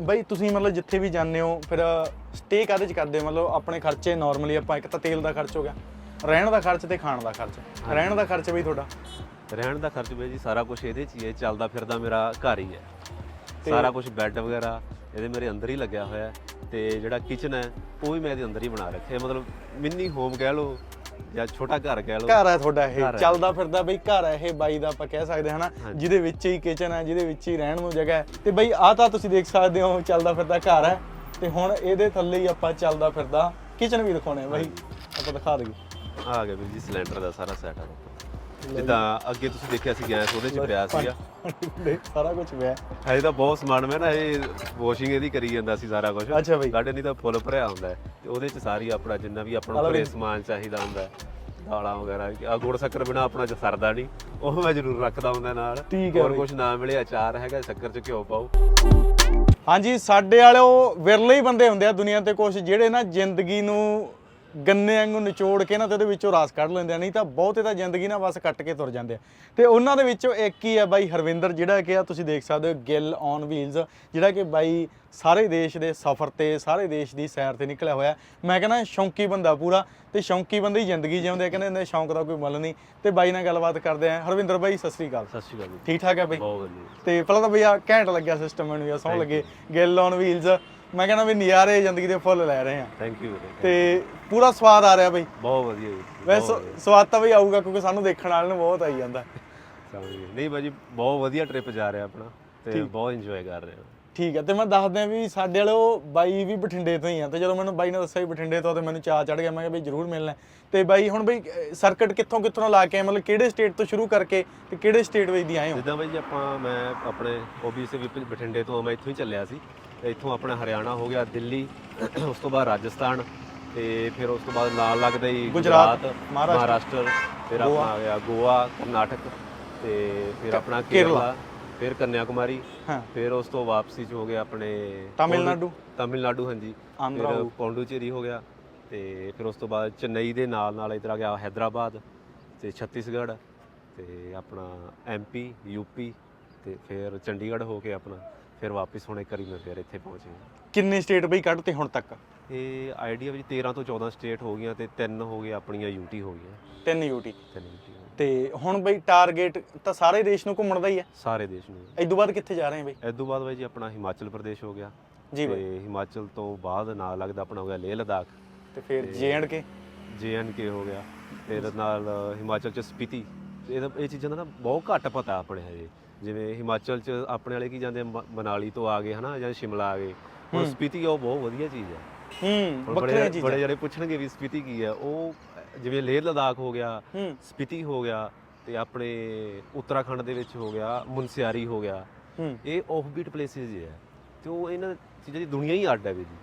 ਬਈ ਤੁਸੀਂ ਮਤਲਬ ਜਿੱਥੇ ਵੀ ਜਾਂਦੇ ਹੋ ਫਿਰ ਸਟੇ ਕਾਹਦੇ ਚ ਕਰਦੇ ਹੋ? ਮਤਲਬ ਆਪਣੇ ਖਰਚੇ ਨਾਰਮਲੀ ਆਪਾਂ ਇੱਕ ਤਾਂ ਤੇਲ ਦਾ ਖਰਚ ਹੋ ਗਿਆ ਰਹਿਣ ਦਾ ਖਰਚ ਤੇ ਖਾਣ ਦਾ ਖਰਚ। ਰਹਿਣ ਦਾ ਖਰਚ ਬਈ ਤੁਹਾਡਾ। ਰਹਿਣ ਦਾ ਖਰਚ ਵੀ ਜੀ ਸਾਰਾ ਕੁਝ ਇਹਦੇ 'ਚ ਹੀ ਹੈ ਚੱਲਦਾ ਫਿਰਦਾ ਮੇਰਾ ਘਰ ਹੀ ਹੈ। ਸਾਰਾ ਕੁਝ ਬੈੱਡ ਵਗੈਰਾ ਇਹਦੇ ਮੇਰੇ ਅੰਦਰ ਹੀ ਲੱਗਿਆ ਹੋਇਆ ਤੇ ਜਿਹੜਾ ਕਿਚਨ ਹੈ ਉਹ ਵੀ ਮੈਂ ਇਹਦੇ ਅੰਦਰ ਹੀ ਬਣਾ ਰੱਖਿਆ ਮਤਲਬ ਮਿੰਨੀ ਹੋਮ ਕਹਿ ਲਓ ਜਾਂ ਛੋਟਾ ਘਰ ਕਹਿ ਲਓ। ਘਰ ਹੈ ਤੁਹਾਡਾ ਇਹ। ਚੱਲਦਾ ਫਿਰਦਾ ਬਈ ਘਰ ਹੈ ਇਹ ਬਾਈ ਦਾ ਆਪਾਂ ਕਹਿ ਸਕਦੇ ਹਾਂ ਨਾ ਹਾਂਜੀ। ਜਿਹਦੇ ਵਿੱਚ ਹੀ ਕਿਚਨ ਹੈ ਜਿਹਦੇ ਵਿੱਚ ਹੀ ਰਹਿਣ ਨੂੰ ਜਗ੍ਹਾ ਹੈ। ਤੇ ਬਈ ਆਹ ਤਾਂ ਤੁਸੀਂ ਦੇਖ ਸਕਦੇ ਹੋ ਚੱਲਦਾ ਫਿਰਦਾ ਘਰ ਹੈ। ਤੇ ਹੁਣ ਇਹਦੇ ਥੱਲੇ ਹੀ ਆਪਾਂ ਚੱਲਦਾ ਫਿਰਦਾ ਕਿਚਨ ਵੀ ਦਿਖਾਉਣੇ ਆ ਬਈ। ਆਪਾਂ ਦਿਖਾ ਦਈਏ। ਆ ਗਿਆ ਵੀਰ ਜੀ ਸਿਲੰਡਰ ਦਾ ਸਾਰਾ ਸੈਟਅਪ ਜਿੱਦਾਂ ਅੱਗੇ ਤੁਸੀਂ ਦੇਖਿਆ ਸੀ ਗੈਸ ਉਹਦੇ 'ਚ ਪਿਆ ਸੀਗਾ। ਦੇਖ ਸਾਰਾ ਕੁਝ ਪਿਆ। ਹਜੇ ਤਾਂ ਬਹੁਤ ਸਮਾਨ ਮੈਂ ਨਾ ਇਹ ਵਾਸ਼ਿੰਗ ਇਹਦੀ ਕਰੀ ਜਾਂਦਾ ਸੀ ਸਾਰਾ ਕੁਝ ਅੱਛਾ ਬਈ। ਸਾਡੇ ਨਹੀਂ ਤਾਂ ਫੁੱਲ ਭਰਿਆ ਹੁੰਦਾ ਹੈ। ਤੇ ਉਹਦੇ 'ਚ ਸਾਰੀ ਆਪਣਾ ਜਿੰਨਾ ਵੀ ਆਪਣਾ ਘਰੇ ਸਮਾਨ ਚਾਹੀਦਾ ਹੁੰਦਾ ਹੈ। ਦਾਲਾਂ ਵਗੈਰਾ ਆ ਗੁੜ ਸ਼ੱਕਰ ਬਿਨਾ ਆਪਣਾ ਚ ਸਰਦਾ ਨਹੀਂ ਉਹ ਮੈਂ ਜ਼ਰੂਰ ਰੱਖਦਾ ਹੁੰਦਾ ਨਾਲ। ਠੀਕ ਹੈ ਹੋਰ। ਕੁਝ ਨਾ ਮਿਲੇ ਅਚਾਰ ਹੈਗਾ ਸ਼ੱਕਰ ਚ ਘਿਓ ਪਾਓ। ਹਾਂਜੀ ਸਾਡੇ ਵਾਲਿਓ ਵਿਰਲੇ ਹੀ ਬੰਦੇ ਹੁੰਦੇ ਆ ਦੁਨੀਆ ਤੇ ਕੁਝ ਜਿਹੜੇ ਨਾ ਜ਼ਿੰਦਗੀ ਨੂੰ ਗੰਨੇ ਵਾਂਗੂ ਨਿਚੋੜ ਕੇ ਨਾ ਤੇ ਉਹਦੇ ਵਿੱਚੋਂ ਰਸ ਕੱਢ ਲੈਂਦੇ ਆ ਨਹੀਂ ਤਾਂ ਬਹੁਤੇ ਤਾਂ ਜ਼ਿੰਦਗੀ ਨਾ ਬਸ ਕੱਟ ਕੇ ਤੁਰ ਜਾਂਦੇ ਆ। ਤੇ ਉਹਨਾਂ ਦੇ ਵਿੱਚੋਂ ਇੱਕ ਹੀ ਆ ਬਾਈ ਹਰਵਿੰਦਰ ਜਿਹੜਾ ਕਿ ਆ ਤੁਸੀਂ ਦੇਖ ਸਕਦੇ ਹੋ ਗਿੱਲ ਔਨ ਵੀਲਸ ਜਿਹੜਾ ਕਿ ਬਾਈ ਸਾਰੇ ਦੇਸ਼ ਦੇ ਸਫ਼ਰ ਤੇ ਸਾਰੇ ਦੇਸ਼ ਦੀ ਸੈਰ ਤੇ ਨਿਕਲਿਆ ਹੋਇਆ। ਮੈਂ ਕਹਿੰਦਾ ਸ਼ੌਂਕੀ ਬੰਦਾ ਪੂਰਾ ਤੇ ਸ਼ੌਂਕੀ ਬੰਦੇ ਹੀ ਜ਼ਿੰਦਗੀ ਜਿਉਂਦੇ ਆ ਕਹਿੰਦੇ ਹੁੰਦੇ ਸ਼ੌਂਕ ਦਾ ਕੋਈ ਮੁੱਲ ਨਹੀਂ। ਤੇ ਬਾਈ ਨਾਲ ਗੱਲਬਾਤ ਕਰਦੇ ਆ। ਹਰਵਿੰਦਰ ਬਾਈ ਸਤਿ ਸ੍ਰੀ ਅਕਾਲ। ਸਤਿ ਸ਼੍ਰੀ ਅਕਾਲ ਜੀ। ਠੀਕ ਠਾਕ ਹੈ ਬਾਈ? ਬਹੁਤ ਵਧੀਆ। ਤੇ ਪਹਿਲਾਂ ਤਾਂ ਭਈਆ ਘੈਂਟ ਲੱਗਿਆ ਸਿਸਟਮ ਮੈਨੂੰ ਯਾ ਸੌਂ ਲੱਗੇ। ਗਿੱਲ ਔਨ ਵੀਲਸ ਮੈਂ ਕਹਿੰਦਾ ਵੀ ਨਜ਼ਾਰੇ ਜ਼ਿੰਦਗੀ ਦੇ ਫੁੱਲ ਲੈ ਰਹੇ ਆ ਥੈਂਕ ਯੂ ਵੀਰੇ ਤੇ ਪੂਰਾ ਸਵਾਦ ਆ ਰਿਹਾ ਬਈ। ਬਹੁਤ ਵਧੀਆ ਜੀ ਵੈਸੇ ਸਵਾਦ ਤਾਂ ਬਈ ਆਊਗਾ ਕਿਉਂਕਿ ਸਾਨੂੰ ਦੇਖਣ ਵਾਲੇ ਨੂੰ ਬਹੁਤ ਆਈ ਜਾਂਦਾ। ਸਮਝ ਗਏ। ਨਹੀਂ ਬਾਜੀ ਬਹੁਤ ਵਧੀਆ ਟ੍ਰਿਪ ਜਾ ਰਿਹਾ ਆਪਣਾ ਤੇ ਬਹੁਤ ਇੰਜੋਏ ਕਰ ਰਹੇ ਹਾਂ। ਠੀਕ ਹੈ ਤੇ ਮੈਂ ਦੱਸ ਦਿਆਂ ਵੀ ਸਾਡੇ ਵਾਲੋ ਬਾਈ ਵੀ ਬਠਿੰਡੇ ਤੋਂ ਹੀ ਆ ਤੇ ਜਦੋਂ ਮੈਨੂੰ ਬਾਈ ਨੇ ਦੱਸਿਆ ਵੀ ਬਠਿੰਡੇ ਤੋਂ ਆ ਤੇ ਮੈਨੂੰ ਚਾਹ ਚੜ ਗਿਆ ਮੈਂ ਕਿਹਾ ਬਈ ਜ਼ਰੂਰ ਮਿਲਣਾ ਹੈ। ਤੇ ਬਾਈ ਹੁਣ ਬਈ ਸਰਕਟ ਕਿੱਥੋਂ ਕਿੱਥੋਂ ਲਾ ਕੇ ਆਏ? ਮਤਲਬ ਕਿਹੜੇ ਸਟੇਟ ਤੋਂ ਸ਼ੁਰੂ ਕਰਕੇ ਤੇ ਕਿਹੜੇ ਸਟੇਟ ਵਿੱਚ ਦੀ ਆਏ ਹੋ? ਜਿੱਦਾਂ ਬਾਈ ਜੀ ਆਪਾਂ ਮੈਂ ਆਪਣੇ ਓਬੀਸੀ ਵੀ ਬਠਿੰਡੇ ਤੋਂ ਮੈਂ ਇੱਥੋਂ ਹੀ ਚੱਲਿਆ ਸੀ। ਇੱਥੋਂ ਆਪਣਾ ਹਰਿਆਣਾ ਹੋ ਗਿਆ ਦਿੱਲੀ ਉਸ ਤੋਂ ਬਾਅਦ ਰਾਜਸਥਾਨ ਤੇ ਫਿਰ ਉਸ ਤੋਂ ਬਾਅਦ ਨਾਲ ਲੱਗਦਾ ਹੀ ਗੁਜਰਾਤ, ਮਹਾਰਾਸ਼ਟਰ, ਫਿਰ ਆਪਣਾ ਆ ਗਿਆ ਗੋਆ ਕਰਨਾਟਕ ਤੇ ਫਿਰ ਆਪਣਾ ਕੇਰਲਾ। ਫਿਰ ਕੰਨਿਆਕੁਮਾਰੀ ਹਾਂ। ਫਿਰ ਉਸ ਤੋਂ ਵਾਪਸੀ ਚ ਹੋ ਗਿਆ ਆਪਣੇ ਤਾਮਿਲਨਾਡੂ। ਤਮਿਲਨਾਡੂ ਹਾਂਜੀ। ਫਿਰ ਪੌਂਡੂਚੇਰੀ ਹੋ ਗਿਆ ਤੇ ਫਿਰ ਉਸ ਤੋਂ ਬਾਅਦ ਚੇਨਈ ਦੇ ਨਾਲ ਨਾਲ ਇਧਰ ਆ ਗਿਆ ਹੈਦਰਾਬਾਦ ਤੇ ਛੱਤੀਸਗੜ੍ਹ ਤੇ ਆਪਣਾ ਐਮਪੀ ਯੂਪੀ ਤੇ ਫਿਰ ਚੰਡੀਗੜ੍ਹ ਹੋ ਕੇ ਆਪਣਾ ਫਿਰ ਵਾਪਸ ਹੁਣ ਇੱਕ ਵਾਰੀ ਮੈਂ ਫਿਰ ਇੱਥੇ ਪਹੁੰਚ ਗਿਆ ਕਿੰਨੇ ਸਟੇਟ ਬਈ ਕੱਢਤੇ ਹੁਣ ਤੱਕ? ਇਹ ਆਈਡੀਆ ਵਿੱਚ 13 ਤੋਂ 14 ਸਟੇਟ ਹੋ ਗਈਆਂ ਤੇ ਤਿੰਨ ਹੋ ਗਏ ਆਪਣੀਆਂ ਯੂਟੀ ਹੋ ਗਈਆਂ। ਤਿੰਨ ਯੂਟੀ ਤਿੰਨ ਯੂਟੀ ਹੋ ਗਈਆਂ। ਤੇ ਹੁਣ ਬਈ ਟਾਰਗੇਟ ਤਾਂ ਸਾਰੇ ਦੇਸ਼ ਨੂੰ ਘੁੰਮਣ ਦਾ ਹੀ ਹੈ? ਸਾਰੇ ਦੇਸ਼ ਨੂੰ। ਇਸ ਤੋਂ ਬਾਅਦ ਕਿੱਥੇ ਜਾ ਰਹੇ ਆ ਬਈ? ਇਸ ਤੋਂ ਬਾਅਦ ਬਾਈ ਜੀ ਆਪਣਾ ਹਿਮਾਚਲ ਪ੍ਰਦੇਸ਼ ਹੋ ਗਿਆ। ਜੀ ਬਈ। ਤੇ ਹਿਮਾਚਲ ਤੋਂ ਬਾਅਦ ਨਾਲ ਲੱਗਦਾ ਆਪਣਾ ਹੋ ਗਿਆ ਲੇਹ ਲਦਾਖ। ਤੇ ਫਿਰ ਕੇ ਕੇ ਹੋ ਗਿਆ। ਤੇ ਇਹਦੇ ਨਾਲ ਹਿਮਾਚਲ ਚ ਸਪੀਤੀ। ਇਹਦਾ ਇਹ ਚੀਜ਼ਾਂ ਦਾ ਨਾ ਬਹੁਤ ਘੱਟ ਪਤਾ ਆਪਣੇ ਹਜੇ। ਜਿਵੇਂ ਹਿਮਾਚਲ ਚ ਆਪਣੇ ਵਾਲੇ ਕੀ ਜਾਂਦੇ ਆ, ਮ- ਮਨਾਲੀ ਤੋਂ ਆ ਗਏ ਹਨਾ ਜਾਂ ਸ਼ਿਮਲਾ ਆ ਗਏ। ਹੁਣ ਸਪੀਤੀ ਆ ਉਹ ਬਹੁਤ ਵਧੀਆ ਚੀਜ਼ ਹੈ। ਹੂੰ ਹੁਣ ਵੱਖਰੀਆਂ ਬੜੇ ਚੀਜ਼ਾਂ। ਬੜੇ ਜਿਹੜੇ ਪੁੱਛਣਗੇ ਵੀ ਸਪੀਤੀ ਕੀ ਹੈ। ਉਹ ਜਿਵੇਂ ਲੇਹ ਲਦਾਖ ਹੋ ਗਿਆ ਹੂੰ। ਸਪੀਤੀ ਹੋ ਗਿਆ ਤੇ ਆਪਣੇ ਉੱਤਰਾਖੰਡ ਦੇ ਵਿੱਚ ਹੋ ਗਿਆ ਮੁਨਸਿਆਰੀ ਹੋ ਗਿਆ। ਹੂੰ। ਇਹ ਆਫਬੀਟ ਪਲੇਸਿਸ ਹੈ ਤੇ ਉਹ ਇਹਨਾਂ ਚੀਜ਼ਾਂ ਦੀ ਦੁਨੀਆ ਹੀ ਅੱਡ ਹੈ ਵੀ ਜੀ।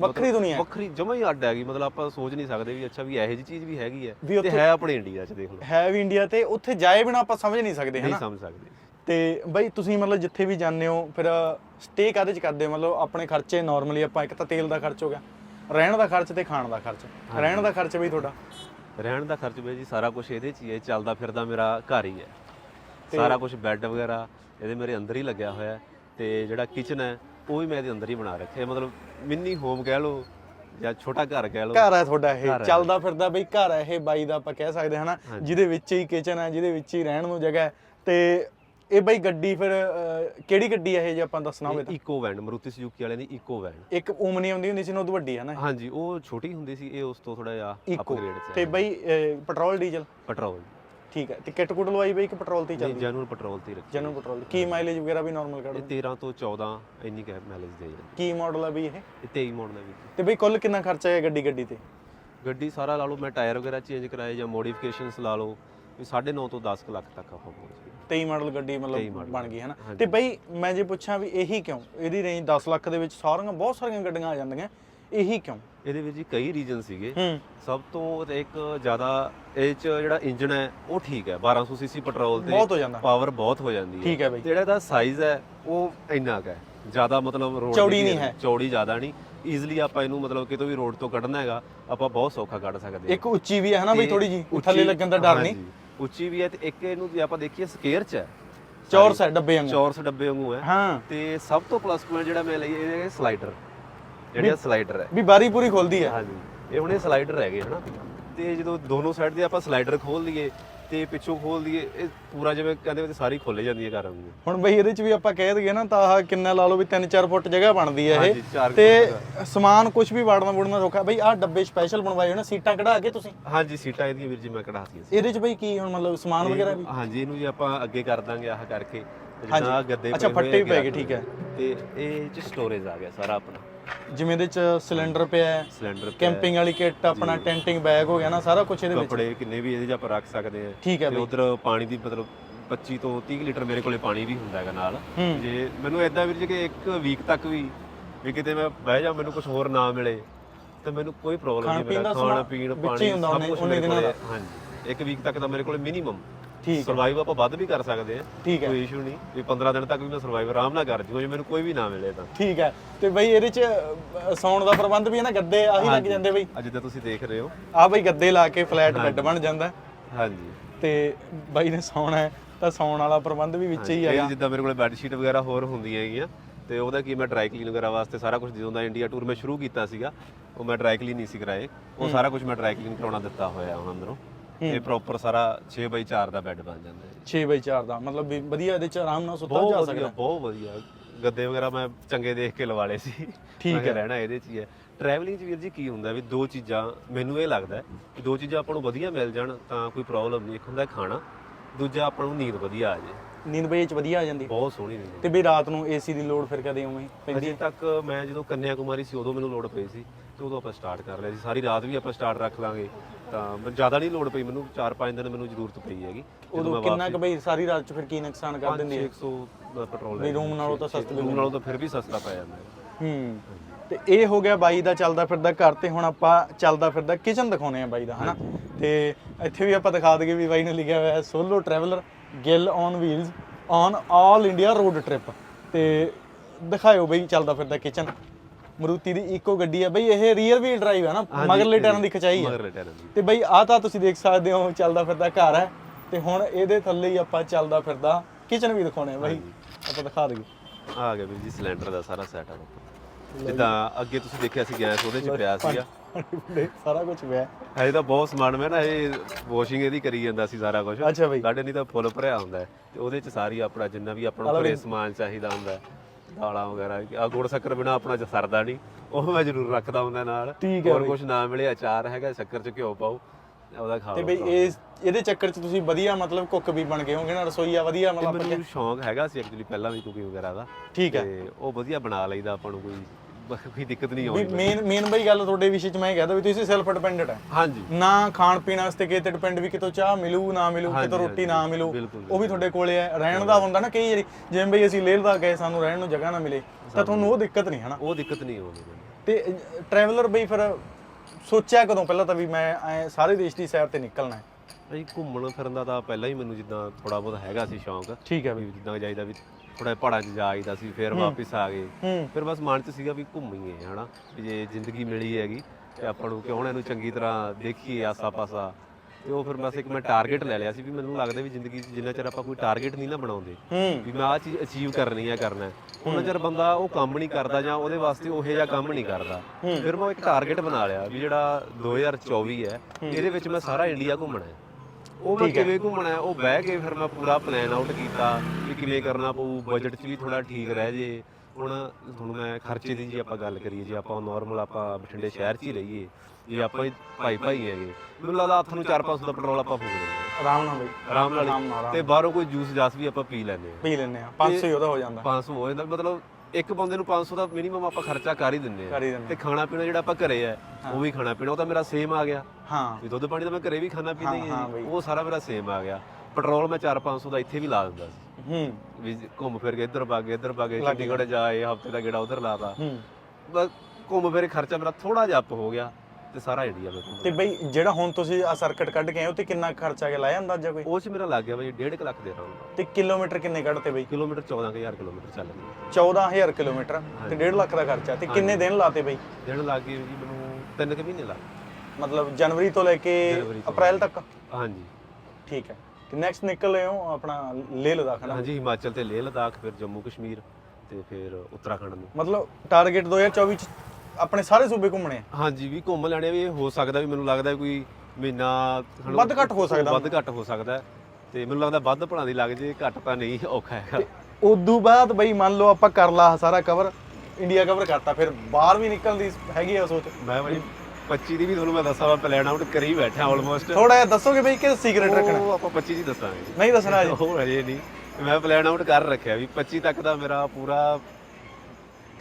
ਵੱਖਰੀ ਦੁਨੀਆ ਹੈ। ਵੱਖਰੀ ਜਮਾ ਹੀ ਅੱਡ ਹੈਗੀ। ਮਤਲਬ ਆਪਾਂ ਸੋਚ ਨਹੀਂ ਸਕਦੇ ਵੀ ਅੱਛਾ ਵੀ ਇਹੋ ਜਿਹੀ ਚੀਜ਼ ਵੀ ਹੈਗੀ ਹੈ ਵੀ ਤੇ ਉੱਥੇ- ਹੈ ਆਪਣੇ ਇੰਡੀਆ 'ਚ ਦੇਖ ਲਓ। ਹੈ ਵੀ ਇੰਡੀਆ ਤੇ ਉੱਥੇ ਜਾਏ ਬਿਨਾ ਆਪਾਂ ਸਮਝ ਨਹੀਂ ਸਕਦੇ ਨਹੀਂ ਹਨਾ? ਸਮਝ ਸਕਦੇ। ਤੇ ਬਈ ਤੁਸੀਂ ਮਤਲਬ ਜਿੱਥੇ ਵੀ ਜਾਂਦੇ ਹੋ ਫਿਰ ਸਟੇ ਕਾਹਦੇ ਚ ਕਰਦੇ ਹੋ? ਮਤਲਬ ਆਪਣੇ ਖਰਚੇ ਨਾਰਮਲੀ ਆਪਾਂ ਇੱਕ ਤਾਂ ਤੇਲ ਦਾ ਖਰਚ ਹੋ ਗਿਆ ਰਹਿਣ ਦਾ ਖਰਚ ਤੇ ਖਾਣ ਦਾ ਖਰਚ। ਰਹਿਣ ਦਾ ਖਰਚ ਬਈ ਤੁਹਾਡਾ। ਰਹਿਣ ਦਾ ਖਰਚ ਵੀ ਜੀ ਸਾਰਾ ਕੁਝ ਇਹਦੇ 'ਚ ਹੀ ਹੈ ਚੱਲਦਾ ਫਿਰਦਾ ਮੇਰਾ ਘਰ ਹੀ ਹੈ। ਸਾਰਾ ਕੁਝ ਬੈੱਡ ਵਗੈਰਾ ਇਹਦੇ ਮੇਰੇ ਅੰਦਰ ਹੀ ਲੱਗਿਆ ਹੋਇਆ ਤੇ ਜਿਹੜਾ ਕਿਚਨ ਹੈ ਉਹ ਵੀ ਮੈਂ ਇਹਦੇ ਅੰਦਰ ਹੀ ਬਣਾ ਰੱਖਿਆ ਮਤਲਬ ਮਿੰਨੀ ਹੋਮ ਕਹਿ ਲਓ ਜਾਂ ਛੋਟਾ ਘਰ ਕਹਿ ਲਓ। ਘਰ ਹੈ ਤੁਹਾਡਾ ਇਹ। ਚੱਲਦਾ ਫਿਰਦਾ ਬਈ ਘਰ ਹੈ ਇਹ ਬਾਈ ਦਾ ਆਪਾਂ ਕਹਿ ਸਕਦੇ ਹਨਾ। ਜਿਹਦੇ ਵਿੱਚ ਹੀ ਕਿਚਨ ਹੈ ਜਿਹਦੇ ਵਿੱਚ ਹੀ ਰਹਿਣ ਨੂੰ ਜਗ੍ਹਾ ਹੈ। ਤੇ ਇਹ ਬਈ ਗੱਡੀ ਫਿਰ ਅਹ, ਕਿਹੜੀ ਗੱਡੀ ਹੈ ਇਹ ਜੇ ਆਪਾਂ ਦੱਸਣਾ ਹੋਵੇ ਤਾਂ? ਇਕੋ ਵੈਨ ਮਰੂਤੀ ਸੁਜ਼ੂਕੀ ਵਾਲਿਆਂ ਦੀ ਇਕੋ ਵੈਨ ਇੱਕ ਓਮਨੀ ਆਉਂਦੀ ਹੁੰਦੀ ਸੀ ਨਾ ਉਹ ਤੋਂ ਵੱਡੀ ਹੈ ਨਾ ਹਾਂਜੀ ਉਹ ਛੋਟੀ ਹੁੰਦੀ ਸੀ ਇਹ ਉਸ ਤੋਂ ਥੋੜਾ ਜਿਹਾ ਇਕੋ ਅਪਗ੍ਰੇਡ 'ਚ ਤੇ ਬਈ ਅਹ, ਪੈਟਰੋਲ ਡੀਜ਼ਲ ਪੈਟਰੋਲ ਠੀਕ ਹੈ ਤੇ ਕਿੱਟ ਕੁੱਟ ਲਵਾਈ ਬਈ ਕਿ ਪੈਟਰੋਲ ਤੇ ਹੀ ਚੱਲਦੀ? ਜੈਨੂਅਲ ਪੈਟਰੋਲ ਤੇ ਹੀ ਰੱਖੀ ਜਨਰਲ ਪੈਟਰੋਲ ਕੀ ਮਾਈਲੇਜ ਵਗੈਰਾ ਵੀ ਨਾਰਮਲ ਇਹ ਕੱਢੋ 13 ਤੋਂ 14 ਇੰਨੀ ਕੈਬ ਮਾਈਲੇਜ ਦੇ ਜਾਂਦੀ ਕੀ ਮਾਡਲ ਹੈ ਬਈ ਇਹ? ਇਹ 23 ਮਾਡਲ ਹੈ ਵੀ ਤੇ ਬਈ ਕੁੱਲ ਕਿੰਨਾ ਖਰਚਾ ਹੈ ਗੱਡੀ ਗੱਡੀ ਤੇ? ਗੱਡੀ ਸਾਰਾ ਲਾ ਲਓ ਮੈਂ ਟਾਇਰ ਵਗੈਰਾ ਚੇਂਜ ਕਰਾਏ ਜਾਂ ਮੋਡੀਫਿਕੇਸ਼ਨਸ ਲਾ ਲਓ ਵੀ 9.5 ਤੋਂ 10 ਕੁ ਲੱਖ ਤੱਕ ਆਪਾਂ ਪਹੁੰਚ ਗਏ। 23 ਮਾਡਲ ਗੱਡੀ 23 ਮਤਲਬ ਬਣ ਗਈ ਹੈ ਨਾ ਹਾਂਜੀ। ਤੇ ਬਈ ਮੈਂ ਜੇ ਪੁੱਛਾਂ ਵੀ ਇਹੀ ਕਿਉਂ? ਇਹਦੀ ਰੇਂਜ 10 ਲੱਖ ਦੇ ਵਿੱਚ ਸਾਰੀਆਂ ਬਹੁਤ ਸਾਰੀਆਂ ਗੱਡੀਆਂ ਆ ਜਾਂਦੀਆਂ। ਇਹੀ ਕਿਉਂ? ਇਹਦੇ ਵਿੱਚ ਜੀ ਕਈ ਰੀਜਨ ਸੀਗੇ। ਸਭ ਤੋਂ ਇੱਕ ਜ਼ਿਆਦਾ ਇਹ ਚ ਜਿਹੜਾ ਇੰਜਨ ਹੈ ਉਹ ਠੀਕ ਹੈ। 1200 ਸੀਸੀ ਪੈਟਰੋਲ ਤੇ ਪਾਵਰ ਬਹੁਤ ਹੋ ਜਾਂਦੀ ਹੈ। ਠੀਕ ਹੈ ਬਈ। ਜਿਹੜਾ ਇਹਦਾ ਸਾਈਜ਼ ਹੈ ਉਹ ਇੰਨਾ ਕੁ ਹੈ। ਜ਼ਿਆਦਾ ਮਤਲਬ ਰੋਡ ਚੌੜੀ ਨਹੀਂ ਹੈ। ਚੌੜੀ ਜ਼ਿਆਦਾ ਨਹੀਂ। ਈਜ਼ੀਲੀ ਆਪਾਂ ਇਹਨੂੰ ਮਤਲਬ ਕਿਤੋਂ ਵੀ ਰੋਡ ਤੋਂ ਕੱਢਣਾ ਹੈਗਾ ਆਪਾਂ ਬਹੁਤ ਸੌਖਾ ਕੱਢ ਸਕਦੇ ਹਾਂ। ਇੱਕ ਉੱਚੀ ਵੀ ਹੈ ਨਾ ਬਈ ਥੋੜੀ ਜੀ ਥੱਲੇ ਲੱਗਣ ਦਾ ਡਰ ਨਹੀਂ। ਉੱਚੀ ਵੀ ਹੈ ਤੇ ਇੱਕ ਇਹਨੂੰ ਜੇ ਆਪਾਂ ਦੇਖੀਏ ਸਕੇਅਰ ਚ ਹੈ। ਚੌਰਸ ਹੈ ਡੱਬੇ ਵਾਂਗੂ। ਚੌਰਸ ਡੱਬੇ ਵਾਂਗੂ ਹੈ। ਹਾਂ। ਤੇ ਸਭ ਤੋਂ ਪਲੱਸ ਪੁਆਇੰਟ ਜਿਹੜਾ ਮੈਂ ਲਈ ਇਹ ਹੈ ਸਲਾਈਡਰ ਜਿਹੜਾ ਸਲਾਈਡਰ ਹੈ। ਵੀ ਬਾਰੀ ਪੂਰੀ ਖੁੱਲਦੀ ਹੈ। ਹਾਂਜੀ। ਇਹ ਹੁਣੇ ਸਲਾਈਡਰ ਹੈਗੇ ਹਨਾ? ਤੇ ਜਦੋਂ ਦੋਨੋਂ ਸਾਈਡ ਦੇ ਆਪਾਂ ਸਲਾਈਡਰ ਖੋਲ ਲਈਏ ਤੇ ਪਿੱਛੋਂ ਖੋਲ ਦਈਏ ਇਹ ਪੂਰਾ ਜਿਵੇਂ ਕਹਿੰਦੇ ਵੀ ਸਾਰੀ ਖੋਲੇ ਜਾਂਦੀ ਹੈ ਘਰ ਵਾਂਗੂ ਹੁਣ ਬਈ ਇਹਦੇ ਚ ਵੀ ਆਪਾਂ ਕਹਿ ਦਈਏ ਨਾ ਤਾਂ ਆਹ ਕਿੰਨਾ ਲਾ ਲਓ ਵੀ 3-4 ਫੁੱਟ ਜਗ੍ਹਾ ਬਣਦੀ ਹੈ ਹਾਂਜੀ, ਇਹ ਚਾਰ ਕੁ ਤੇ ਸਮਾਨ ਕੁਝ ਵੀ ਵਾੜਨਾ ਵੁੜਨਾ ਸੌਖਾ। ਬਈ ਆਹ ਡੱਬੇ ਸਪੈਸ਼ਲ ਬਣਵਾਏ ਹੋਏ ਨਾ ਸੀਟਾਂ ਕਢਾ ਕੇ ਤੁਸੀਂ? ਹਾਂਜੀ ਸੀਟਾਂ ਇਹਦੀਆਂ ਵੀਰ ਜੀ ਮੈਂ ਕਢਾਤੀਆਂ ਸੀ। ਇਹਦੇ ਚ ਬਈ ਕੀ ਹੁਣ ਮਤਲਬ ਸਮਾਨ ਵਗੈਰਾ ਵੀ? ਹਾਂਜੀ ਇਹਨੂੰ ਜੀ ਆਪਾਂ ਅੱਗੇ ਕਰ ਦਾਂਗੇ ਆਹ ਕਰਕੇ। ਤੇ ਜਿੱਦਾਂ ਆਹ ਗੱਦੇ ਅੱਛਾ, ਹੋਏ ਫੱਟੇ ਵੀ ਅੱਗੇ ਪੈ ਗਏ, ਠੀਕ ਹੈ। ਤੇ ਇਹ ਚ ਸਟੋਰੇਜ ਆ ਗਿਆ ਸਾਰਾ ਆਪਣਾ। ਜਿਵੇਂ ਇਹਦੇ ਚ ਸਿਲੰਡਰ ਪਿਆ ਹੈ ਸਿਲੰਡਰ ਪਿਆ ਕੈਂਪਿੰਗ ਵਾਲੀ ਕਿੱਟ ਆਪਣਾ ਟੈਂਟਿੰਗ ਬੈਗ ਹੋ ਗਿਆ ਨਾ ਸਾਰਾ ਕੁਝ ਇਹਦੇ ਵਿੱਚ। ਕੱਪੜੇ ਕਿੰਨੇ ਵੀ ਇਹਦੇ 'ਚ ਆਪਾਂ ਰੱਖ ਸਕਦੇ ਆ ਠੀਕ ਹੈ ਤੇ ਬਈ। ਉਧਰ ਪਾਣੀ ਦੀ ਮਤਲਬ 25 ਤੋਂ 30 ਲੀਟਰ ਮੇਰੇ ਕੋਲੇ ਪਾਣੀ ਵੀ ਹੁੰਦਾ ਹੈਗਾ ਨਾਲ। ਹੂੰ। ਜੇ ਮੈਨੂੰ ਇਦਾਂ ਵੀਰ ਜੀ ਕਿ ਇੱਕ ਵੀਕ ਤੱਕ ਵੀ ਵੀ ਕਿਤੇ ਮੈਂ ਬਹਿ ਜਾ ਮੈਨੂੰ ਕੁਝ ਹੋਰ ਨਾ ਮਿਲੇ ਤੇ ਮੈਨੂੰ ਕੋਈ ਪ੍ਰੋਬਲਮ ਖਾਣ ਨਹੀਂ ਪੀਣ ਮੇਰਾ। ਦਾ ਖਾਣਾ ਪੀਣ ਵਿੱਚ ਹੀ ਪਾਣੀ ਹੁੰਦਾ ਸਭ ਕੁਝ ਉਹਨੇ ਮੇਰੇ ਦਿਨਾਂ ਕੋਲੇ ਹਾਂਜੀ। ਇੱਕ ਵੀਕ ਤੱਕ ਤਾਂ ਮੇਰੇ ਕੋਲੇ ਮਿਨੀਮਮ ਠੀਕ ਹੈ। ਸਰਵਾਈਵ ਆਪਾਂ ਵੱਧ ਵੀ ਕਰ ਸਕਦੇ ਆ ਠੀਕ ਹੈ। ਕੋਈ ਇਸ਼ੂ ਨਹੀਂ। ਵੀ 15 ਦਿਨ ਤੱਕ ਵੀ ਮੈਂ ਸਰਵਾਈਵ ਆਰਾਮ ਨਾਲ ਕਰ ਜੂਗਾ ਜੇ ਮੈਨੂੰ ਕੋਈ ਵੀ ਨਾ ਮਿਲੇ ਤਾਂ। ਠੀਕ ਹੈ। ਤੇ ਬਈ ਇਹਦੇ ਚ ਅ, ਸੌਣ ਦਾ ਪ੍ਰਬੰਧ ਵੀ ਹੈ ਨਾ ਗੱਦੇ ਆਹੀ ਲੱਗ ਜਾਂਦੇ ਬਈ। ਅੱਜ ਜਿੱਦਾਂ ਤੁਸੀਂ ਦੇਖ ਰਹੇ ਹੋ। ਆ ਬਈ ਗੱਦੇ ਲਾ ਕੇ ਫਲੈਟ ਬੈੱਡ ਬਣ ਜਾਂਦਾ। ਹੈ ਹਾਂਜੀ। ਤੇ ਬਾਈ ਨੇ ਸੌਣਾ ਹੈ ਤਾਂ ਸੌਣ ਵਾਲਾ ਪ੍ਰਬੰਧ ਵੀ ਵਿੱਚ ਹੀ ਇਹ ਹੈਗਾ ਜਿੱਦਾਂ ਮੇਰੇ ਕੋਲੇ ਬੈੱਡ ਸ਼ੀਟ ਵਗੈਰਾ ਹੋਰ ਹੁੰਦੀਆਂ ਹੈਗੀਆਂ ਤੇ ਉਹਦਾ ਕੀ ਮੈਂ ਡਰਾਈ ਕਲੀਨ ਵਗੈਰਾ ਵਾਸਤੇ ਸਾਰਾ ਕੁਝ ਜਦੋਂ ਦਾ ਇੰਡੀਆ ਟੂਰ ਮੈਂ ਸ਼ੁਰੂ ਕੀਤਾ ਸੀਗਾ ਉਹ ਮੈਂ ਡਰਾਈ ਕਲੀਨ ਨਹੀਂ ਸੀ ਕਰਾਏ। ਉਹ ਸਾਰਾ ਕੁਝ ਮੈਂ ਡਰਾਈ ਕਲੀਨ ਕਰਾਉਣਾ ਦਿੱਤਾ ਹੋਇਆ ਹੁਣ ਅੰਦਰੋਂ। ਤੇ ਪ੍ਰੋਪਰ ਸਾਰਾ 6 ਬਾਈ 4 ਦਾ ਬੈੱਡ ਬਣ ਜਾਂਦਾ ਹੈ 6 ਬਾਈ 4 ਦਾ ਮਤਲਬ ਵੀ ਵਧੀਆ ਇਹਦੇ ਚ ਆਰਾਮ ਨਾਲ ਸੁੱਤਾ ਬਹੁਤ ਜਾ ਵਧੀਆ ਸਕਦਾ। ਬਹੁਤ ਵਧੀਆ। ਗੱਦੇ ਵਗੈਰਾ ਮੈਂ ਚੰਗੇ ਦੇਖ ਕੇ ਲਵਾ ਲਏ ਸੀ। ਠੀਕ ਮੈਂ ਕਿਹਾ ਰਹਿਣਾ ਇਹਦੇ 'ਚ ਹੀ ਹੈ। ਟਰੈਵਲਿੰਗ 'ਚ ਵੀਰ ਜੀ ਕੀ ਹੁੰਦਾ ਵੀ ਦੋ ਚੀਜ਼ਾਂ ਮੈਨੂੰ ਇਹ ਲੱਗਦਾ ਹੈ ਕਿ ਦੋ ਚੀਜ਼ਾਂ ਆਪਾਂ ਨੂੰ ਵਧੀਆ ਮਿਲ ਜਾਣ ਤਾਂ ਕੋਈ ਪ੍ਰੋਬਲਮ ਨਹੀਂ। ਇੱਕ ਹੁੰਦਾ ਖਾਣਾ ਦੂਜਾ ਆਪਾਂ ਨੂੰ ਨੀਂਦ ਵਧੀਆ ਆ ਜੇ ਨੀਂਦ ਬਈ ਇਹ ਚ ਵਧੀਆ ਆ ਜਾਂਦੀ। ਬਹੁਤ ਸੋਹਣੀ ਨੀਂਦ ਤੇ ਬਈ ਰਾਤ ਨੂੰ ਏਸੀ ਦੀ ਲੋਡ ਫਿਰ ਕਦੇ ਉਵੇਂ ਪੈਂਦੀ? ਅਜੇ ਤੱਕ ਮੈਂ ਜਦੋਂ ਕੰਨਿਆ ਕੁਮਾਰੀ ਸੀ ਉਦੋਂ ਮੈਨੂੰ ਲੋਡ ਪਈ ਸੀ ਤੇ ਉਦੋਂ ਆਪਾਂ ਸਟਾਰਟ ਕਰ ਲਿਆ ਸੀ। ਸਾਰੀ ਰਾਤ ਵੀ ਆਪਾਂ ਸਟਾਰਟ ਰੱਖ ਲਾਂਗੇ ਤਾਂ ਮੈਨੂੰ ਜ਼ਿਆਦਾ ਨਹੀਂ ਲੋਡ ਪਈ ਮੈਨੂੰ। 4-5 ਦਿਨ ਮੈਨੂੰ ਜ਼ਰੂਰਤ ਪਈ ਹੈਗੀ। ਉਦੋਂ ਕਿੰਨਾ ਕੁ ਬਈ ਸਾਰੀ ਰਾਤ ਚ ਫਿਰ ਕੀ ਨੁਕਸਾਨ ਕਰ ਦਿੰਦੀ ਹੈ 600 ਦਾ ਪੈਟਰੋਲ ਵੀ room ਨਾਲੋਂ ਤਾਂ ਸਸਤਾ ਰੂਮ ਨਾਲੋਂ ਤਾਂ ਫਿਰ ਵੀ ਸਸਤਾ ਪੈ ਜਾਂਦਾ। ਹੈ ਹੂੰ। ਤੇ ਇਹ ਹੋ ਗਿਆ ਬਾਈ ਦਾ ਚੱਲਦਾ ਫਿਰਦਾ ਘਰ ਤੇ ਹੁਣ ਆਪਾਂ ਚੱਲਦਾ ਫਿਰਦਾ ਕਿਚਨ ਦਿਖਾਉਨੇ ਆ ਬਾਈ ਦਾ ਹਨਾ? ਤੇ ਇੱਥੇ ਵੀ ਆਪਾਂ ਦਿਖਾ ਦਈਏ ਵੀ ਬਾਈ ਨੇ ਲਿਖਿਆ ਹੋਇਆ ਹੈ solo traveller Gill on wheels on all India road trip ਤੇ ਦਿਖਾਇਓ ਬਈ ਚੱਲਦਾ ਫਿਰਦਾ ਕਿਚਨ ਮਰੂਤੀ ਦੀ ਇਕੋ ਗੱਡੀ ਹੈ ਬਈ ਇਹ ਰੀਅਰ ਵੀਲ ਡਰਾਈਵ ਹੈ ਨਾ ਮਗਰਲੇ ਟਾਇਰਾਂ ਦੀ ਖਚਾਈ ਹੈ ਤੇ ਬਈ ਆਹ ਤਾਂ ਤੁਸੀਂ ਦੇਖ ਸਕਦੇ ਹੋ ਚੱਲਦਾ ਫਿਰਦਾ ਘਰ ਹੈ। ਤੇ ਹੁਣ ਇਹਦੇ ਥੱਲੇ ਹੀ ਆਪਾਂ ਚੱਲਦਾ ਫਿਰਦਾ ਕਿਚਨ ਵੀ ਦਿਖਾਉਣੇ ਆ ਬਾਈ। ਆਪਾਂ ਦਿਖਾ ਦਈਏ। ਆ ਗਿਆ ਵੀਰ ਜੀ ਸਿਲੰਡਰ ਦਾ ਸਾਰਾ ਸੈਟਅਪ ਜਿੱਦਾਂ ਅੱਗੇ ਤੁਸੀਂ ਦੇਖਿਆ ਸੀ ਗੈਸ ਉਹਦੇ 'ਚ ਪਿਆ ਸੀਗਾ। ਸਾਰਾ ਕੁਝ ਪਿਆ। ਹਜੇ ਤਾਂ ਬਹੁਤ ਸਮਾਨ ਮੈਂ ਨਾ ਇਹ ਵਾਸ਼ਿੰਗ ਇਹਦੀ ਕਰੀ ਜਾਂਦਾ ਸੀ ਸਾਰਾ ਕੁਝ ਅੱਛਾ ਬਈ। ਸਾਡੇ ਨਹੀਂ ਤਾਂ ਫੁੱਲ ਭਰਿਆ ਹੁੰਦਾ ਹੈ। ਤੇ ਉਹਦੇ 'ਚ ਸਾਰੀ ਆਪਣਾ ਜਿੰਨਾ ਵੀ ਆਪਾਂ ਨੂੰ ਘਰੇ ਸਮਾਨ ਚਾਹੀਦਾ ਹੁੰਦਾ ਹੈ, ਦਾਲਾਂ ਵਗੈਰਾ ਆ ਗੁੜ ਸ਼ੱਕਰ ਬਿਨਾ ਆਪਣਾ ਚ ਸਰਦਾ ਨਹੀਂ। ਉਹ ਮੈਂ ਜ਼ਰੂਰ ਰੱਖਦਾ ਹੁੰਦਾ ਨਾਲ। ਠੀਕ ਹੈ ਹੋਰ ਕੁਝ ਨਾ ਮਿਲੇ ਅਚਾਰ ਹੈਗਾ ਸ਼ੱਕਰ ਚ ਘਿਓ ਪਾਓ ਉਹਦਾ ਖਾ ਤੇ ਲਓ ਬਈ ਇਸ ਇਹਦੇ ਚੱਕਰ 'ਚ ਤੁਸੀਂ ਵਧੀਆ ਮਤਲਬ ਕੁੱਕ ਵੀ ਬਣ ਗਏ ਹੋਗੇ ਨਾ ਰਸੋਈਆ ਵਧੀਆ ਮਤਲਬ ਆਪਾਂ ਮੈਨੂੰ ਸ਼ੌਂਕ ਹੈਗਾ ਸੀ ਐਕਚੁਅਲੀ ਪਹਿਲਾਂ ਵੀ ਕੁਕਿੰਗ ਵਗੈਰਾ ਦਾ। ਠੀਕ ਹੈ। ਤੇ ਉਹ ਵਧੀਆ ਬਣਾ ਲਈਦਾ ਆਪਾਂ ਨੂੰ ਕੋਈ ਕੋਈ ਦਿੱਕਤ ਨਹੀਂ ਵੀ ਮੇਨ ਮੇਨ ਬਈ ਗੱਲ ਤੁਹਾਡੇ ਵਿਸ਼ੇ 'ਚ ਮੈਂ ਇਹ ਕਹਦਾ ਵੀ ਤੁਸੀਂ ਸੈਲਫ ਡਿਪੈਂਡੈਂਟ ਹੈ ਹਾਂਜੀ। ਨਾ ਖਾਣ ਪੀਣ ਵਾਸਤੇ ਕਿਤੇ ਡਿਪੈਂਡ ਵੀ ਕਿਤੋਂ ਚਾਹ ਮਿਲੂ ਨਾ ਮਿਲੂ ਕਿਤੋਂ ਰੋਟੀ ਨਾ ਮਿਲੂ ਬਿਲਕੁਲ, ਉਹ ਵੀ ਤੁਹਾਡੇ ਕੋਲੇ ਹੈ ਰਹਿਣ ਦਾ ਹੁੰਦਾ ਨਾ ਕਈ ਵਾਰੀ ਜਿਵੇਂ ਬਈ ਅਸੀਂ ਲੇਹ ਲਦਾ ਗਏ ਸਾਨੂੰ ਰਹਿਣ ਨੂੰ ਜਗ੍ਹਾ ਨਾ ਮਿਲੇ ਤਾਂ ਤੁਹਾਨੂੰ ਉਹ ਦਿੱਕਤ ਨਹੀਂ ਹਨਾ? ਉਹ ਦਿੱਕਤ ਨਹੀਂ ਮੈਨੂੰ। ਤੇ ਟਰੈਵਲਰ ਬਈ ਫਿਰ ਸੋਚਿਆ ਕਦੋਂ ਪਹਿਲਾਂ ਤਾਂ ਵੀ ਮੈਂ ਐਂ ਸਾਰੇ ਦੇਸ਼ ਦੀ ਸੈਰ ਤੇ ਨਿਕਲਣਾ ਹੈ? ਭਾਈ ਘੁੰਮਣ ਫਿਰਨ ਦਾ ਤਾਂ ਪਹਿਲਾਂ ਹੀ ਮੈਨੂੰ ਜਿੱਦਾਂ ਥੋੜਾ ਬਹੁਤ ਹੈਗਾ ਸੀ ਸ਼ੌਂਕ। ਠੀਕ ਹੈ ਵੀ ਜਿੱਦਾਂ ਜਾਈਦਾ ਵੀ ਥੋੜਾ ਪਹਾੜਾਂ 'ਚ ਜਾਈਦਾ ਸੀ ਫਿਰ ਵਾਪਸ ਆ ਗਏ। ਫਿਰ ਬਸ ਮਨ 'ਚ ਸੀਗਾ ਵੀ ਘੁੰਮੀਏ ਹਨਾ? ਵੀ ਜੇ ਜ਼ਿੰਦਗੀ ਮਿਲੀ ਹੈਗੀ ਤੇ ਆਪਾਂ ਨੂੰ ਕਿਉਂ ਨਾ ਇਹਨੂੰ ਚੰਗੀ ਤਰ੍ਹਾਂ ਦੇਖੀਏ ਆਸਾ-ਪਾਸਾ। ਤੇ ਉਹ ਫਿਰ ਬਸ ਇੱਕ ਮੈਂ ਟਾਰਗੇਟ ਲੈ ਲਿਆ ਸੀ ਵੀ ਮੈਨੂੰ ਲੱਗਦਾ ਵੀ ਜ਼ਿੰਦਗੀ 'ਚ ਜਿੰਨਾ ਚਿਰ ਆਪਾਂ ਕੋਈ ਟਾਰਗੇਟ ਨਹੀਂ ਨਾ ਬਣਾਉਂਦੇ ਵੀ ਮੈਂ ਆਹ ਚੀਜ਼ ਅਚੀਵ ਕਰਨੀ ਹੈ ਕਰਨਾ। ਉਹਨਾਂ ਚਿਰ ਬੰਦਾ ਉਹ ਕੰਮ ਨਹੀਂ ਕਰਦਾ ਜਾਂ ਉਹਦੇ ਵਾਸਤੇ ਉਹੋ ਜਿਹਾ ਕੰਮ ਨਹੀਂ ਕਰਦਾ ਫਿਰ ਮੈਂ ਇੱਕ ਟਾਰਗੇਟ ਬਣਾ ਲਿਆ ਵੀ ਜਿਹੜਾ 2024 ਹੈ ਇਹਦੇ ਵਿੱਚ ਮੈਂ ਸਾਰਾ ਇੰਡੀਆ ਘੁੰਮਣਾ ਹੈ। ਉਹ ਮੈਂ ਕਿਵੇਂ ਘੁੰਮਣਾ ਹੈ? ਉਹ ਬਹਿ ਕੇ ਫਿਰ ਮੈਂ ਪੂਰਾ ਪਲਾਨ ਆਊਟ ਕੀਤਾ ਵੀ ਕਿਵੇਂ ਕਰਨਾ ਪਊ ਬਜਟ 'ਚ ਵੀ ਥੋੜਾ ਠੀਕ ਰਹਿ ਜੇ। ਹੁਣ ਹੁਣ ਮੈਂ ਖਰਚੇ ਦੀ ਜੀ ਆਪਾਂ ਗੱਲ ਕਰੀਏ ਜੇ ਆਪਾਂ ਨਾਰਮਲ ਆਪਾਂ ਬਠਿੰਡੇ ਸ਼ਹਿਰ 'ਚ ਹੀ ਰਹੀਏ ਜੇ ਆਪਾਂ ਹੀ ਭਾਈ ਭਾਈ ਹੈਗੇ ਮੈਨੂੰ ਲੱਗਦਾ ਹੱਥ ਨੂੰ 4-500 ਦਾ ਪੈਟਰੋਲ ਆਪਾਂ ਫੂਕ ਦਿੰਦੇ ਹਾਂ। ਆਰਾਮ ਨਾਲ ਬਈ। ਆਰਾਮ ਨਾਲ ਆਰਾਮ ਹੀ। ਨਾਲ ਤੇ ਬਾਹਰੋਂ ਕੋਈ ਜੂਸ ਜਾਸ ਵੀ ਆਪਾਂ ਪੀ ਲੈਂਦੇ ਹਾਂ। ਪੀ ਲੈਨੇ ਆ 500 ਹੀ ਉਹਦਾ ਹੋ ਜਾਂਦਾ। 500 ਹੋ ਜਾਂਦਾ। ਮਤਲਬ ਇੱਕ ਬੰਦੇ ਨੂੰ 500 ਦਾ ਮਿਨੀਮਮ ਆਪਾਂ ਖਰਚਾ ਕਰ ਹੀ ਦਿੰਦੇ ਕਰ ਆ ਹੀ ਦਿੰਦੇ ਤੇ ਖਾਣਾ ਪੀਣਾ ਜਿਹੜਾ ਆਪਾਂ ਘਰੇ ਆ ਉਹ ਵੀ ਖਾਣਾ ਪੀਣਾ ਉਹ ਤਾਂ ਮੇਰਾ ਸੇਮ ਆ ਗਿਆ। ਹਾਂ। ਵੀ ਦੁੱਧ ਪਾਣੀ ਤਾਂ ਮੈਂ ਘਰੇ ਵੀ ਖਾਣਾ ਪੀਣਾ ਹੀ ਹਾਂ ਹੈ ਬਈ। ਜੀ। ਉਹ ਸਾਰਾ ਮੇਰਾ ਸੇਮ ਆ ਗਿਆ। ਪੈਟਰੋਲ ਮੈਂ 4-500 ਦਾ ਇੱਥੇ ਵੀ ਲਾ ਦਿੰਦਾ ਸੀ। ਹੂੰ। ਵੀ ਘੁੰਮ ਫਿਰ ਕੇ ਇੱਧਰ ਭਾਗੇ ਇੱਧਰ ਭਾਗੇ ਚੰਡੀਗੜ੍ਹ ਜਾਏ ਹਫ਼ਤੇ ਦਾ ਗੇੜਾ ਉਧਰ ਲਾਤਾ। ਹੂੰ। ਬਸ ਘੁੰਮ ਫਿਰ ਖਰਚਾ ਮੇਰਾ ਥੋੜਾ ਜਿਹਾ ਅਪ ਹੋ ਗਿਆ। ਤੇ ਸਾਰਾ ਇੰਡੀਆ ਮੈਂ ਘੁੰਮਿਆ। ਤੇ ਬਈ ਜਿਹੜਾ ਹੁਣ ਤੁਸੀਂ ਆ ਸਰਕਟ ਕੱਢ ਕੇ ਆਏ ਹੋ ਤੇ ਕਿੰਨਾ ਖਰਚਾ ਗਿਆ? ਲਾਇਆ ਅੰਦਾਜ਼ਾ ਕੋਈ? ਉਹ ਚ ਮੇਰਾ ਲੱਗ ਗਿਆ ਬਈ 1.5 ਲੱਖ ਦੇ ਰਹਾ ਤੇ ਕਿਲੋਮੀਟਰ ਕਿੰਨੇ ਕੱਢਤੇ ਬਈ? ਕਿਲੋਮੀਟਰ 14000 ਕਿਲੋਮੀਟਰ ਚੱਲ ਗਿਆ। 14000 ਕਿਲੋਮੀਟਰ। ਤੇ 1.5 ਲੱਖ ਦਾ ਖਰਚਾ। ਤੇ ਕਿੰਨੇ ਦਿਨ ਲਾਤੇ ਬਈ? ਦਿਨ ਲੱਗ ਗਏ ਜੀ ਮੈਨੂੰ ਤਿੰਨ ਕੁ ਮਹੀਨੇ ਲੱਗ ਗਏ। ਮਤਲਬ ਜਨਵਰੀ ਤੋਂ ਲੈ ਕੇ। ਅਪ੍ਰੈਲ ਤੱਕ? ਹਾਂਜੀ। ਠੀਕ ਹੈ। ਤੇ ਨੈਕਸਟ ਨਿਕਲ ਰਹੇ ਹੋ ਆਪਣਾ ਲੇਹ ਲਦਾਖ ਨਾ ਹਾਂਜੀ ਹਿਮਾਚਲ ਤੇ ਲੇਹ ਲਦਾਖ ਫਿਰ ਜੰਮੂ ਕਸ਼ਮੀਰ ਤੇ ਫਿਰ ਉੱਤਰਾਖੰਡ ਨੂੰ। ਮਤਲਬ ਟਾਰਗੇਟ 2024 ਚ ਆਪਣੇ ਸਾਰੇ ਸੂਬੇ ਘੁੰਮਣੇ ਆ। ਹਾਂਜੀ ਵੀ ਘੁੰਮ ਲੈਣੇ ਵੀ ਇਹ ਹੋ ਸਕਦਾ ਵੀ ਮੈਨੂੰ ਲੱਗਦਾ ਕੋਈ ਮਹੀਨਾ ਸਾਨੂੰ- ਵੱਧ ਘੱਟ ਹੋ ਸਕਦਾ। ਵੱਧ ਘੱਟ ਹੋ ਸਕਦਾ। ਹੈ। ਤੇ ਮੈਨੂੰ ਲੱਗਦਾ ਵੱਧ ਭਲਾਂ ਦੀ ਲੱਗ ਜੇ ਘੱਟ ਤਾਂ ਨਹੀਂ ਔਖਾ ਹੈਗਾ। ਉਦੋਂ ਬਾਅਦ ਬਈ ਮੰਨ ਲਓ ਆਪਾਂ ਕਰ ਲਾ ਸਾਰਾ ਕਵਰ ਇੰਡੀਆ ਕਵਰ ਕਰਤਾ ਫਿਰ ਬਾਹਰ ਵੀ ਨਿਕਲਣ ਦੀ ਹੈਗੀ ਆ ਸੋਚ। ਮੈਂ ਬਈ 25 ਦੀ ਵੀ ਤੁਹਾਨੂੰ ਮੈਂ ਦੱਸਾਂ ਮੈਂ ਪਲਾਨ ਆਊਟ ਕਰੀ ਬੈਠਾ ਆਲਮੋਸਟ ਥੋੜਾ ਜਿਹਾ ਦੱਸੋਗੇ ਬਈ ਕਿ ਸੀਕ੍ਰੇਟ ਰੱਖਣਾ? ਉਹ ਆਪਾਂ 25 ਦੀ ਦੱਸਾਂਗੇ। ਨਹੀਂ ਦੱਸਣਾ ਜੀ ਉਹ ਹਜੇ ਨਹੀਂ। ਮੈਂ ਪਲਾਨ ਆਊਟ ਕਰ ਰੱਖਿਆ ਵੀ 25 ਤੱਕ ਦਾ ਮੇਰਾ ਪੂਰਾ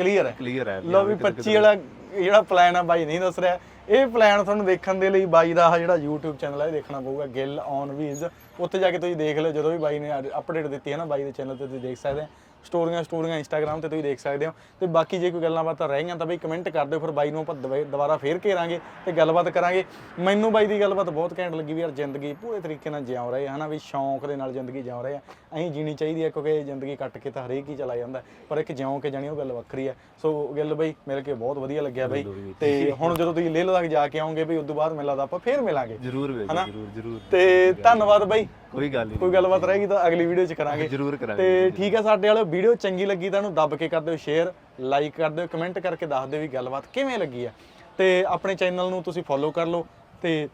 ਕਲੀਅਰ ਹੈ। ਕਲੀਅਰ ਹੈ ਲਓ ਵੀ 25 ਵਾਲਾ ਜਿਹੜਾ ਪਲਾਨ ਆ ਬਾਈ ਨਹੀਂ ਦੱਸ ਰਿਹਾ। ਇਹ ਪਲਾਨ ਤੁਹਾਨੂੰ ਦੇਖਣ ਦੇ ਲਈ ਬਾਈ ਦਾ ਜਿਹੜਾ YouTube ਚੈਨਲ ਹੈ ਇਹ ਦੇਖਣਾ ਪਊਗਾ ਗਿੱਲ ਔਨ ਵੀਜ਼ ਉੱਥੇ ਜਾ ਕੇ ਤੁਸੀਂ ਦੇਖ ਲਿਓ ਜਦੋਂ ਵੀ ਬਾਈ ਨੇ ਅਪਡੇਟ ਦਿੱਤੀ ਹੈ ਨਾ ਬਾਈ ਦੇ ਚੈਨਲ ਤੇ ਤੁਸੀਂ ਦੇਖ ਸਕਦੇ ਹੋ ਸਟੋਰੀਆਂ ਸਟੋਰੀਆਂ ਇੰਸਟਾਗ੍ਰam ਤੇ ਤੁਸੀਂ ਦੇਖ ਸਕਦੇ ਹੋ। ਤੇ ਬਾਕੀ ਜੇ ਕੋਈ ਗੱਲਾਂ ਬਾਤਾਂ ਰਹਿ ਗਈਆਂ ਤਾਂ ਬਈ ਕਮੈਂਟ ਕਰ ਦਿਓ ਫਿਰ ਬਾਈ ਨੂੰ ਆਪਾਂ ਦੁਬਾਰਾ- ਫੇਰ ਘੇਰਾਂਗੇ ਤੇ ਗੱਲਬਾਤ ਕਰਾਂਗੇ। ਮੈਨੂੰ ਬਾਈ ਦੀ ਗੱਲਬਾਤ ਬਹੁਤ ਘੈਂਟ ਲੱਗੀ ਵੀ ਯਾਰ ਜ਼ਿੰਦਗੀ ਪੂਰੇ ਤਰੀਕੇ ਨਾਲ ਜਿਉ ਰਹੇ ਹਨਾ ਵੀ ਸ਼ੌਂਕ ਦੇ ਨਾਲ ਜ਼ਿੰਦਗੀ ਜਿਉ ਰਹੇ ਆ। ਅਸੀਂ ਜੀਣੀ ਚਾਹੀਦੀ ਹੈ ਕਿਉਂਕਿ ਜ਼ਿੰਦਗੀ ਕੱਟ ਕੇ ਤਾਂ ਹਰੇਕ ਹੀ ਚਲਾ ਜਾਂਦਾ ਪਰ ਇੱਕ ਜਿਉਂ ਕੇ ਜਾਣੀ ਉਹ ਗੱਲ ਵੱਖਰੀ ਹੈ ਸੋ ਗਿੱਲ ਬਈ ਮਿਲ ਕੇ ਬਹੁਤ ਵਧੀਆ ਲੱਗਿਆ ਬਈ। ਤੇ ਹੁਣ ਜਦੋਂ ਤੁਸੀਂ ਲੇਹ ਲਦਾਖ ਜਾ ਕੇ ਆਓਗੇ ਬਈ ਉਦੋਂ ਬਾਅਦ ਮੈਨੂੰ ਲੱਗਦਾ ਆਪਾਂ ਫੇਰ ਮਿਲਾਂਗੇ। ਜਰੂਰ ਵੇ ਹਨਾ? ਜਰੂਰ ਜਰੂਰ। ਤੇ ਧੰਨਵਾਦ ਬਾਈ। ਕੋਈ ਗੱਲ ਨਹੀਂ ਕੋਈ ਗੱਲਬਾਤ ਰਹੇਗੀ ਤਾਂ ਅਗਲੀ ਵੀਡੀਓ 'ਚ ਕਰਾਂਗੇ। ਜਰੂਰ ਕਰਾਂਗੇ ਤੇ ਠੀਕ ਹੈ ਸਾਡੇ ਵਾਲੇ ਵੀਡੀਓ ਚੰਗੀ ਲੱਗੀ ਤਾਂ ਇਹਨੂੰ ਦੱਬ ਕੇ ਕਰ ਦਿਓ ਸ਼ੇਅਰ ਲਾਈਕ ਕਰ ਦਿਓ ਕਮੈਂਟ ਕਰਕੇ ਦੱਸ ਦਿਓ ਵੀ ਗੱਲਬਾਤ ਕਿਵੇਂ ਲੱਗੀ ਆ। ਤੇ ਆਪਣੇ ਚੈਨਲ ਨੂੰ ਤੁਸੀਂ ਫੋਲੋ ਕਰ ਲਓ ਤੇ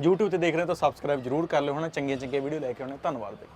YouTube ਤੇ ਦੇਖ ਰਹੇ ਹੋ ਤਾਂ ਸਬਸਕ੍ਰਾਈਬ ਜਰੂਰ ਕਰ ਲਿਓ ਹਨਾ? ਚੰਗੀਆਂ ਚੰਗੀਆਂ ਵੀਡੀਓ ਲੈ ਕੇ ਆਉਣੇ ਧੰਨਵਾਦ ਬਈ।